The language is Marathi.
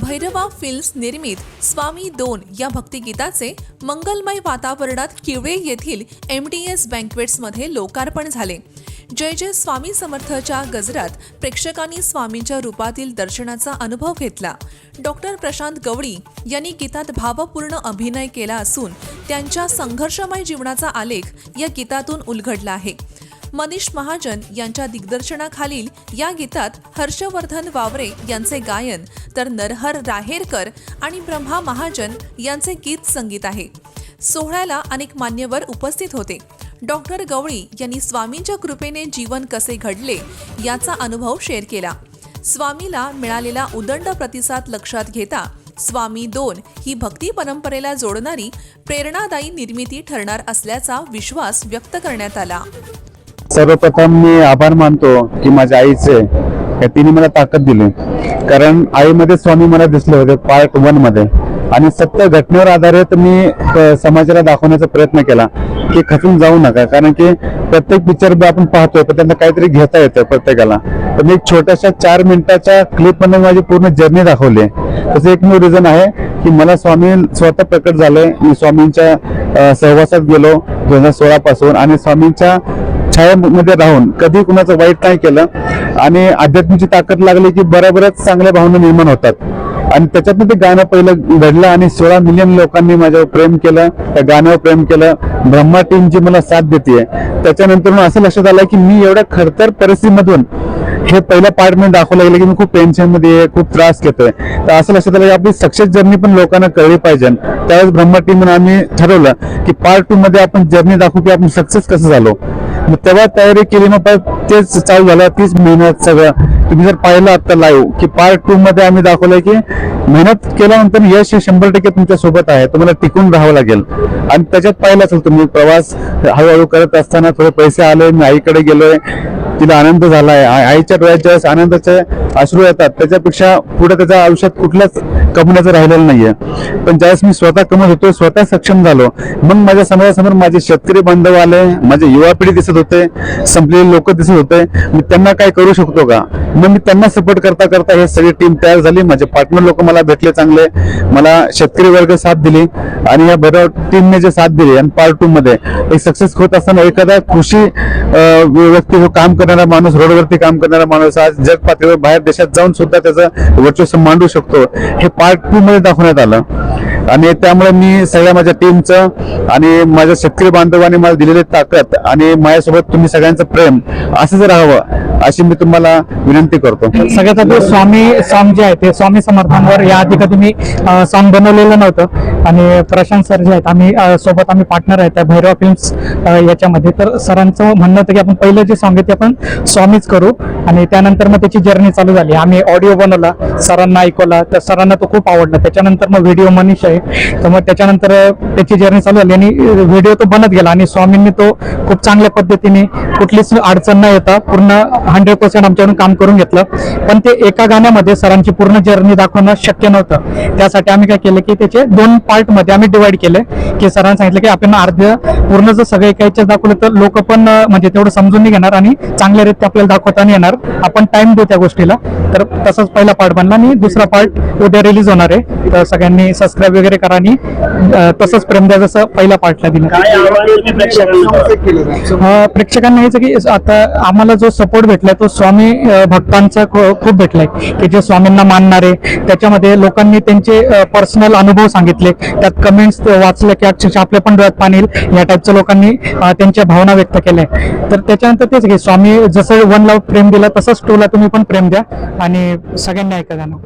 भैरवा फिल्म्स निर्मित स्वामी दोन या भक्तिगीताचे मंगलमय वातावरणात किवळे येथील एम डी एस बँकवेट्समध्ये लोकार्पण झाले. जय जय स्वामी समर्थच्या गजरात प्रेक्षकांनी स्वामींच्या रूपातील दर्शनाचा अनुभव घेतला. डॉक्टर प्रशांत गवळी यांनी गीतात भावपूर्ण अभिनय केला असून त्यांच्या संघर्षमय जीवनाचा आलेख या गीतातून उलगडला आहे. मनीष महाजन यांच्या दिग्दर्शनाखालील या गीतात हर्षवर्धन वावरे यांचे गायन तर नरहर राहेरकर आणि ब्रह्मा महाजन यांचे गीत संगीत आहे. सोहळ्याला अनेक मान्यवर उपस्थित होते. डॉक्टर गवळी यांनी स्वामींच्या कृपेने जीवन कसे घडले याचा अनुभव शेअर केला. स्वामीला मिळालेला उदंड प्रतिसाद लक्षात घेता स्वामी दोन ही भक्ती परंपरेला जोडणारी प्रेरणादायी निर्मिती ठरणार असल्याचा विश्वास व्यक्त करण्यात आला. सर्वप्रथम मी आभार मानतो की माझ्या आईचे तिने मला ताकद दिली. कारण आईमध्ये स्वामी मला दिसले होते पार्ट वनमध्ये आणि सत्य घटनेवर आधारित मी समाजाला दाखवण्याचा प्रयत्न केला की खचून जाऊ नका. कारण की प्रत्येक पिक्चर आपण पाहतोय पण त्यांना काहीतरी घेता येतं प्रत्येकाला. तर मी एक छोट्याशा चार मिनिटाच्या क्लिपमध्ये माझी पूर्ण जर्नी दाखवली तसं एकमेव रिझन आहे की मला स्वामी स्वतः प्रकट झालंय मी स्वामींच्या सहवासात गेलो दोन हजार सोळा पासून आणि स्वामींच्या छायामध्ये राहून कधी कुणाचं वाईट नाही केलं आणि अध्यात्माची ताकद लागली की बऱ्याबऱ्याच चांगल्या भावना निर्माण होतात. आणि त्याच्यातनं ते गाणं पहिलं घडलं आणि सोळा मिलियन लोकांनी माझ्यावर प्रेम केलं त्या गाण्यावर प्रेम केलं. ब्रह्मा टीम जी मला साथ देते त्याच्यानंतर असं लक्षात आलं की मी एवढ्या खडतर परिस्थितीमधून हे पहिल्या पार्ट मी दाखवलं गेलं की मी खूप टेन्शनमध्ये आहे, खूप त्रास घेतोय. तर असं लक्षात आलं की आपली सक्सेस जर्नी पण लोकांना कळली पाहिजे. त्यावेळेस ब्रह्मा टीम आम्ही ठरवलं की पार्ट टू मध्ये आपण जर्नी दाखवू की आपण सक्सेस कसं झालो. मग तेव्हा तयारी केली मग परत तेच चालू झालं तीच मेहनत सगळं. तुम्ही जर पाहिलं आता लाईव्ह की पार्ट टू मध्ये आम्ही दाखवलंय की मेहनत केल्यानंतर यश हे शंभर टक्के तुमच्यासोबत आहे तुम्हाला टिकून राहावं लागेल. आणि त्याच्यात पाहिलं असेल तुम्ही प्रवास हळूहळू करत असताना थोडे पैसे आले मी आईकडे गेलोय. तिला आनंद झाला आहे आईच्या डोळ्यात ज्यावेळेस आनंदाचे अश्रू येतात त्याच्यापेक्षा पुढे त्याच्या आयुष्यात कुठल्याच कमवण्याचं राहिलेलं नाहीये. पण ज्यावेळेस मी स्वतः कमवत होतो स्वतः सक्षम झालो. मग माझ्या समाजासमोर माझे शेतकरी बांधव आले माझे युवा पिढी दिसत होते संपलेले लोक दिसत होते. मी त्यांना काय करू शकतो का? मग मी त्यांना सपोर्ट करता करता हे सगळी टीम तयार झाली. माझे पार्टनर लोक मला भेटले चांगले. मला शेतकरी वर्ग साथ दिली आणि या भैरव टीमने जे साथ दिली आणि पार्ट टू मध्ये एक सक्सेस होत असताना एखादा कृषी व्यक्ती हो काम करणारा माणूस रोडवरती काम करणारा माणूस आज जग पातळीवर बाहेर देशात जाऊन सुद्धा त्याचं वर्चस्व मांडू शकतो. हे पार्ट टू मध्ये दाखवण्यात आलं. आणि त्यामुळे मी सगळ्या माझ्या टीमचं आणि माझ्या शेतकरी बांधवांनी मला दिलेली ताकद आणि माझ्यासोबत तुम्ही सगळ्यांचं प्रेम असंच राहावं अशी मी तुम्हाला विनंती करतो. सगळ्यात आधी स्वामी सॉन्ग जे आहे ते स्वामी समर्थांवर या आधी का तुम्ही सॉन्ग बनवलेलं नव्हतं. आणि प्रशांत सर जे आहेत आम्ही सोबत आम्ही पार्टनर आहेत त्या भैरव फिल्म्स याच्यामध्ये. तर सरांचं म्हणणं होतं की आपण पहिलं जे सॉंग आहे ते आपण स्वामीच करू. आणि त्यानंतर मग त्याची जर्नी चालू झाली. आम्ही ऑडिओ बनवला सरांना ऐकवला. तर सरांना तो खूप आवडला. त्याच्यानंतर मग व्हिडिओ मनीष आहे. तर मग त्याच्यानंतर त्याची जर्नी चालू झाली आणि व्हिडिओ तो बनत गेला आणि स्वामींनी तो खूप चांगल्या पद्धतीने कुठलीच अडचण न येता पूर्ण हंड्रेड पर्सेंट आमच्याकडून काम करून घेतलं. पण ते एका गाण्यामध्ये सरांची पूर्ण जर्नी दाखवणं शक्य नव्हतं. त्यासाठी आम्ही काय केलं की त्याचे दोन पार्टमध्ये आम्ही डिवाइड केले की सरांनी सांगितलं की आपण अर्ध पूर्ण जर सगळं एकाच्या दाखवलं तर लोक पण म्हणजे तेवढं समजून नाही घेणार आणि चांगल्या रीत्या आपल्याला दाखवताना येणार. आपण टाइम देऊ त्या गोष्टीला. तर तसंच पहिला पार्ट बनला आणि दुसरा पार्ट उद्या रिलीज होणार आहे. तर सगळ्यांनी सबस्क्राईब वगैरे करा आणि तसंच प्रेम द्या जसं पहिला पार्टला दिलं. प्रेक्षकांना हेच की आता आम्हाला जो सपोर्ट भेटलाय तो स्वामी भक्तांचा खूप भेटलाय. की जे स्वामींना मानणारे त्याच्यामध्ये लोकांनी त्यांचे पर्सनल अनुभव सांगितले. त्यात कमेंट्स वाचले की अक्षरशः आपल्या पण डोळ्यात पाणी येईल. या टाईपच्या लोकांनी त्यांच्या भावना व्यक्त केल्या. तर त्याच्यानंतर तेच की स्वामी जसं वन लव प्रेम दिला तसंच टूला तुम्ही पण प्रेम द्या. आणि सगळ्यांनी ऐका गाणं.